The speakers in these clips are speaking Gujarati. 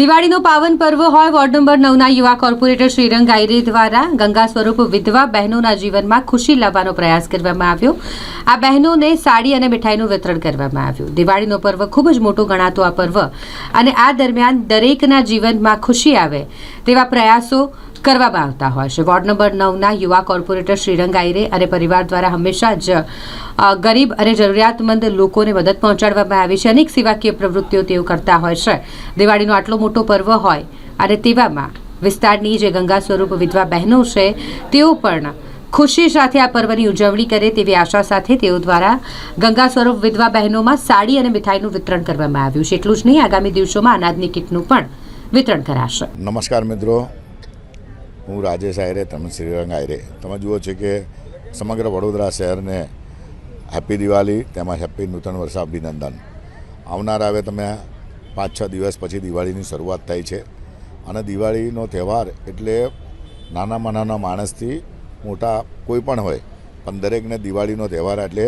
દિવાળીનો પાવન પર્વ હોય વોર્ડ નંબર નવના યુવા કોર્પોરેટર શ્રીરંગ આયરે દ્વારા ગંગા સ્વરૂપ વિધવા બહેનોના જીવનમાં ખુશી લાવવાનો પ્રયાસ કરવામાં આવ્યો. આ બહેનોને સાડી અને મીઠાઈનું વિતરણ કરવામાં આવ્યું. દિવાળીનો પર્વ ખૂબ જ મોટો ગણાતો આ પર્વ અને આ દરમિયાન દરેકના જીવનમાં ખુશી આવે તેવા પ્રયાસો કરવામાં આવતા હોય છે. વોર્ડ નંબર નવના યુવા કોર્પોરેટર શ્રીરંગ આયરે અને પરિવાર દ્વારા હંમેશા જ ગરીબ અને જરૂરિયાતમંદ લોકોને મદદ પહોંચાડવામાં આવી છે. અનેક સેવાકીય પ્રવૃત્તિઓ તેઓ કરતા હોય છે. દિવાળીનો આટલો મોટો પર્વ હોય અને તેવામાં વિસ્તારની જે ગંગા સ્વરૂપ વિધવા બહેનો છે, તેઓ પણ ખુશી સાથે આ પર્વની ઉજવણી કરે તેવી આશા સાથે તેઓ દ્વારા ગંગા સ્વરૂપ વિધવા બહેનોમાં સાડી અને મીઠાઈનું વિતરણ કરવામાં આવ્યું છે. એટલું જ નહીં, આગામી દિવસોમાં અનાજની કીટનું પણ વિતરણ કરાશે. નમસ્કાર મિત્રો. હું રાજેશ આયરે, તમે શ્રીરંગ આયરે. તમે જુઓ છો કે સમગ્ર વડોદરા શહેરને હેપી દિવાળી તેમાં હેપી નૂતન વર્ષ અભિનંદન. આવનાર હવે તમે પાંચ છ દિવસ પછી દિવાળીની શરૂઆત થઈ છે. અને દિવાળીનો તહેવાર એટલે નાનામાં નાના માણસથી મોટા કોઈ પણ હોય, પણ દરેકને દિવાળીનો તહેવાર એટલે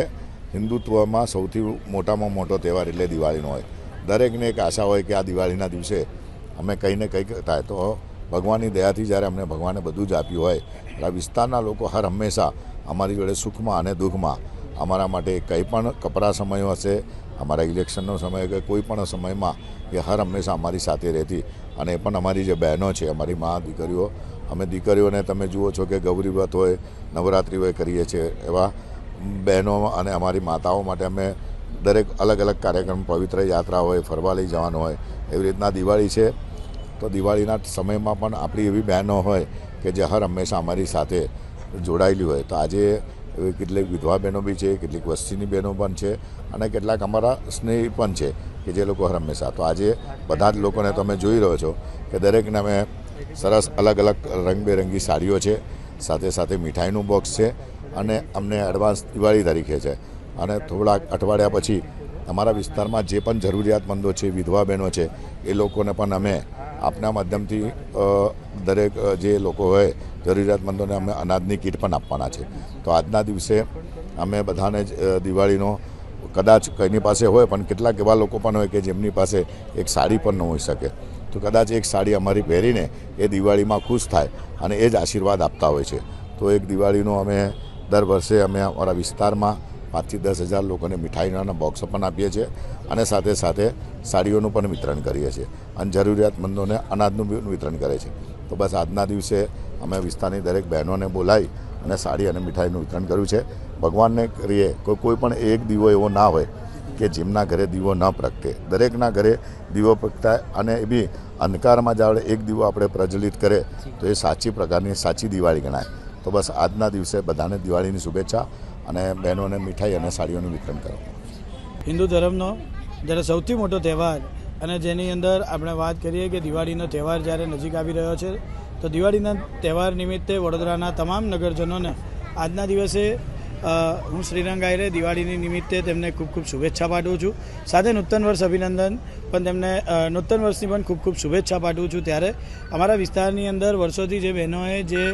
હિન્દુત્વમાં સૌથી મોટામાં મોટો તહેવાર એટલે દિવાળીનો હોય. દરેકને એક આશા હોય કે આ દિવાળીના દિવસે અમે કંઈ કંઈક થાય તો ભગવાનની દયાથી જ્યારે અમને ભગવાને બધું જ આપ્યું હોય આ વિસ્તારના લોકો હર હંમેશા અમારી જોડે સુખમાં અને દુઃખમાં અમારા માટે કંઈ પણ કપરા સમય હશે, અમારા ઇલેક્શનનો સમય કે કોઈ પણ સમયમાં એ હર હંમેશા અમારી સાથે રહેતી. અને એ પણ અમારી જે બહેનો છે, અમારી મા, દીકરીઓ, અમે દીકરીઓને તમે જુઓ છો કે ગૌરી વ્રત હોય, નવરાત્રિ હોય કરીએ છીએ, એવા બહેનો અને અમારી માતાઓ માટે અમે દરેક અલગ અલગ કાર્યક્રમ, પવિત્ર યાત્રા હોય, ફરવા લઈ જવાનું હોય, એવી રીતના દિવાળી છે. તો દિવાળીના સમયમાં પણ આપણી એવી બહેનો હોય કે જે હર હંમેશા અમારી સાથે જોડાયેલી હોય. તો આજે કેટલીક વિધવા બહેનો બી છે, કેટલીક વસ્તીની બહેનો પણ છે અને કેટલાક અમારા સ્નેહી પણ છે કે જે લોકો હર હંમેશા. તો આજે બધા જ લોકોને તમે જોઈ રહ્યો છો કે દરેકને અમે સરસ અલગ અલગ રંગબેરંગી સાડીઓ છે, સાથે સાથે મીઠાઈનું બોક્સ છે અને અમને એડવાન્સ દિવાળી તરીકે છે. અને થોડાક અઠવાડિયા પછી અમારા વિસ્તારમાં જે પણ જરૂરિયાતમંદો છે, વિધવા બહેનો છે, એ લોકોને પણ અમે આપના માધ્યમથી દરેક જે લોકો હોય, જરૂરિયાતમંદોને અમે અનાજની કીટ પણ આપવાના છે. તો આજના દિવસે અમે બધાને જ દિવાળીનો કદાચ કોઈની પાસે હોય, પણ કેટલાક એવા લોકો પણ હોય કે જેમની પાસે એક સાડી પણ ન હોઈ શકે. તો કદાચ એક સાડી અમારી પહેરીને એ દિવાળીમાં ખુશ થાય અને એ જ આશીર્વાદ આપતા હોય છે. તો એક દિવાળીનો અમે દર વર્ષે અમે અમારા વિસ્તારમાં પાંચથી દસ હજાર લોકોને મીઠાઈના બોક્સો પણ આપીએ છીએ અને સાથે સાથે સાડીઓનું પણ વિતરણ કરીએ છીએ અને જરૂરિયાતમંદોને અનાજનું વિતરણ કરે છે. તો બસ આજના દિવસે અમે વિસ્તારની દરેક બહેનોને બોલાવી અને સાડી અને મીઠાઈનું વિતરણ કર્યું છે. ભગવાનને કરીએ કોઈ કોઈ પણ એક દીવો એવો ના હોય કે જેમના ઘરે દીવો ન પ્રગટે. દરેકના ઘરે દીવો પ્રગટાય અને એ બી અંધકારમાં જાવડે એક દીવો આપણે પ્રજ્વલિત કરે તો એ સાચી પ્રકારની સાચી દિવાળી ગણાય. તો બસ આજના દિવસે બધાને દિવાળીની શુભેચ્છા. અને બહેનોને મીઠાઈ અને સાડીઓનું વિતરણ કરવામાં હિન્દુ ધર્મનો જ્યારે સૌથી મોટો તહેવાર અને જેની અંદર આપણે વાત કરીએ કે દિવાળીનો તહેવાર જ્યારે નજીક આવી રહ્યો છે, તો દિવાળીના તહેવાર નિમિત્તે વડોદરાના તમામ નગરજનોને આજના દિવસે હું શ્રીરંગ આયરે દિવાળીની નિમિત્તે તેમને ખૂબ ખૂબ શુભેચ્છા પાઠવું છું. સાથે નૂતન વર્ષ અભિનંદન, પણ તેમને નૂતન વર્ષની પણ ખૂબ ખૂબ શુભેચ્છા પાઠવું છું. ત્યારે અમારા વિસ્તારની અંદર વર્ષોથી જે બહેનોએ, જે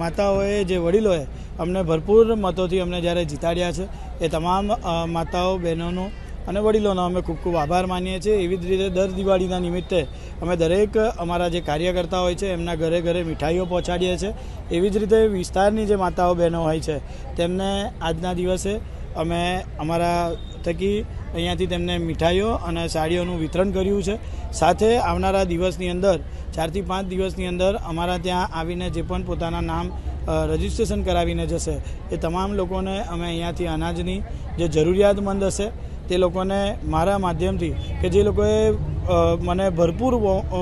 માતાઓએ, જે વડીલોએ અમને ભરપૂર મતોથી અમને જ્યારે જીતાડ્યા છે, એ તમામ માતાઓ, બહેનોનો અને વડીલોનો અમે ખૂબ ખૂબ આભાર માનીએ છીએ. એવી જ રીતે દર દિવાળીના નિમિત્તે અમે દરેક અમારા જે કાર્યકર્તા હોય છે, એમના ઘરે ઘરે મીઠાઈઓ પહોંચાડીએ છીએ. એવી જ રીતે વિસ્તારની જે માતાઓ બહેનો હોય છે, તેમને આજના દિવસે અમે અમારા થકી અહીંયાથી તેમને મીઠાઈઓ અને સાડીઓનું વિતરણ કર્યું છે. સાથે આવનારા દિવસની અંદર, ચારથી પાંચ દિવસની અંદર અમારા ત્યાં આવીને જે પણ પોતાના નામ રજીસ્ટ્રેશન કરાવીને જશે, એ તમામ લોકોને અમે અહીંયાથી અનાજની જે જરૂરિયાતમંદ હશે તે લોકોને મારા માધ્યમથી કે જે લોકોએ મને ભરપૂર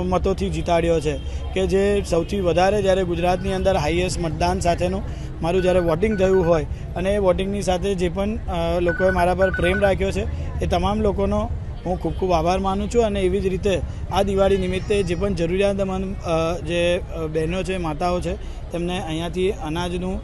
મતોથી જીતાડ્યો છે કે જે સૌથી વધારે જ્યારે ગુજરાતની અંદર હાઈએસ્ટ મતદાન સાથેનું મારું જ્યારે વોટિંગ થયું હોય અને એ વોટિંગની સાથે જે પણ લોકોએ મારા પર પ્રેમ રાખ્યો છે એ તમામ લોકોનો હું ખૂબ ખૂબ આભાર માનું છું અને એવી જ રીતે આ દિવાળી નિમિત્તે જે પણ જરૂરિયાતમંદ જે બહેનો છે, માતાઓ છે, તેમને અહીંયાથી અનાજનું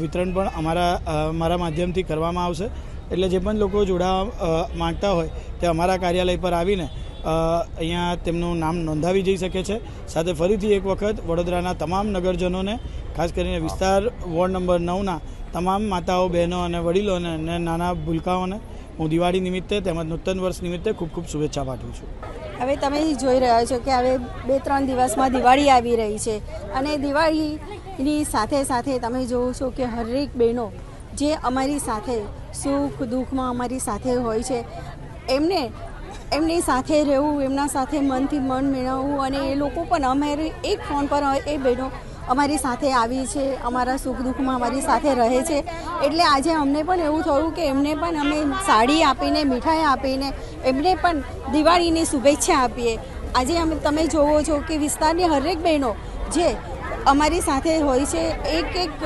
વિતરણ પણ અમારા મારા માધ્યમથી કરવામાં આવશે. એટલે જે પણ લોકો જોડાવા માગતા હોય તે અમારા કાર્યાલય પર આવીને અહીંયા તેમનું નામ નોંધાવી જઈ શકે છે. સાથે ફરીથી એક વખત વડોદરાના તમામ નગરજનોને, ખાસ કરીને વિસ્તાર વોર્ડ નંબર નવના તમામ માતાઓ, બહેનો અને વડીલોને અને નાના ભૂલકાઓને હું દિવાળી નિમિત્તે તેમજ નૂતન વર્ષ નિમિત્તે ખૂબ ખૂબ શુભેચ્છા પાઠવું છું. હવે તમે જોઈ રહ્યા છો કે હવે બે ત્રણ દિવસમાં દિવાળી આવી રહી છે. અને દિવાળીની સાથે સાથે તમે જોવો છો કે હરેક બહેનો જે અમારી સાથે સુખ દુઃખમાં અમારી સાથે હોય છે, એમને, એમની સાથે રહેવું, એમના સાથે મનથી મન મેળવવું અને એ લોકો પણ અમારી એક ફોન પર એ બહેનો અમારી સાથે આવી છે, અમારા સુખ દુઃખમાં અમારી સાથે રહે છે. એટલે આજે અમને પણ એવું થયું કે એમને પણ અમે સાડી આપીને, મીઠાઈ આપીને, એમને પણ દિવાળીની શુભેચ્છા આપીએ. આજે અમે, તમે જોવો છો કે વિસ્તારની હરેક બહેનો જે અમારી સાથે હોય છે એક એક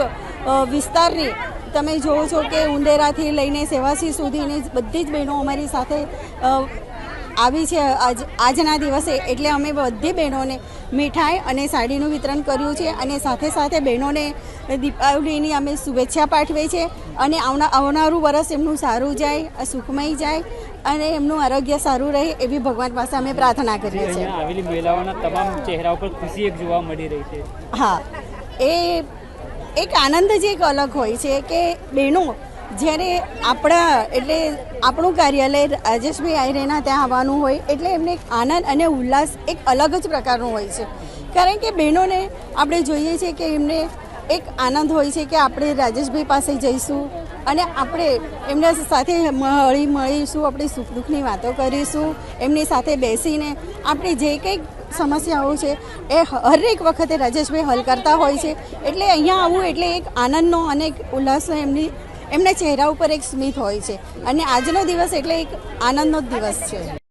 વિસ્તારની તમે જોવો છો કે ઉંદેરાથી લઈને સેવાસી સુધીની બધી જ બહેનો અમારી સાથે આવી છે. આજ આજના દિવસે એટલે અમે બધી બહેનોને મીઠાઈ અને સાડીનું વિતરણ કર્યું છે અને સાથે સાથે બહેનોને દીપાવલીની અમે શુભેચ્છા પાઠવીએ છીએ અને આવના આવનારું વરસ એમનું સારું જાય સુખમય જાય અને એમનું આરોગ્ય સારું રહે એવી ભગવાન પાસે અમે પ્રાર્થના કરીએ છીએ. આવેલી મહિલાઓના તમામ ચહેરા ઉપર ખુશી એક જોવા મળી રહી છે. હા એ એક આનંદ જ એક અલગ હોય છે કે બહેનો જ્યારે આપણા, એટલે આપણું કાર્યાલય રાજેશભાઈ આયરેના ત્યાં આવવાનું હોય, એટલે એમને એક આનંદ અને ઉલ્લાસ એક અલગ જ પ્રકારનું હોય છે. કારણ કે બહેનોને આપણે જોઈએ છીએ કે એમને એક આનંદ હોય છે કે આપણે રાજેશભાઈ પાસે જઈશું અને આપણે એમના સાથે મળી મળીશું, આપણે સુખ દુઃખની વાતો કરીશું, એમની સાથે બેસીને આપણે જે કંઈક સમસ્યાઓ છે, એ હરેક વખતે રાજેશભાઈ હલ કરતા હોય છે. એટલે અહીંયા આવવું એટલે એક આનંદનો અને એક ઉલ્લાસનો એમની, એમના ચહેરા ઉપર એક સ્મિત હોય છે. અને આજનો દિવસ એટલે એક આનંદનો જ દિવસ છે.